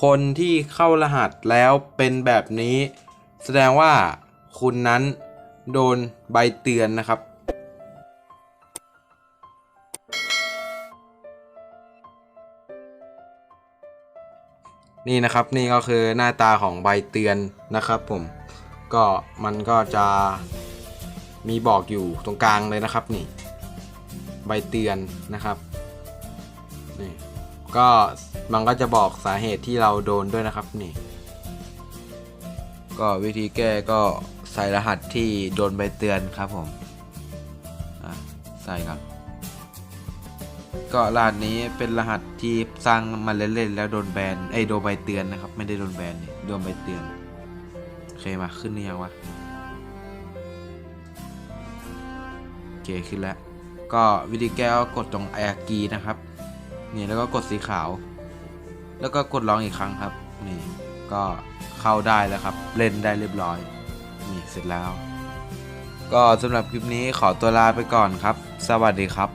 คนที่เข้ารหัสแล้วเป็นแบบนี้ แสดงว่าคุณนั้นโดนใบเตือนนะครับ นี่นะครับนี่ก็คือหน้าตาของใบเตือนนะครับผมก็มันก็จะมีบอกอยู่ตรงกลางเลยนะครับนี่ ใบเตือนนะครับนี่ก็ มันก็จะบอกสาเหตุที่เราโดนด้วยนะครับนี่ ก็วิธีแก้ก็ใส่รหัสที่โดนใบเตือนครับผมใส่ครับก็รหัสนี้เป็นรหัสที่สร้างมาเล่นๆแล้วโดนแบนไอโดนใบเตือนนะครับ ไม่ได้โดนแบนนี่โดนใบเตือนโอเคมาขึ้นหรือยังวะโอเคขึ้นแล้ว ก็วิธีแก้ก็กดตรงไออากีนะครับ นี่แล้วก็กดสีขาว แล้วก็กดลองอีกครั้งครับ นี่ก็เข้าได้แล้วครับ เล่นได้เรียบร้อย นี่เสร็จแล้ว ก็สำหรับคลิปนี้ขอตัวลาไปก่อนครับ สวัสดีครับ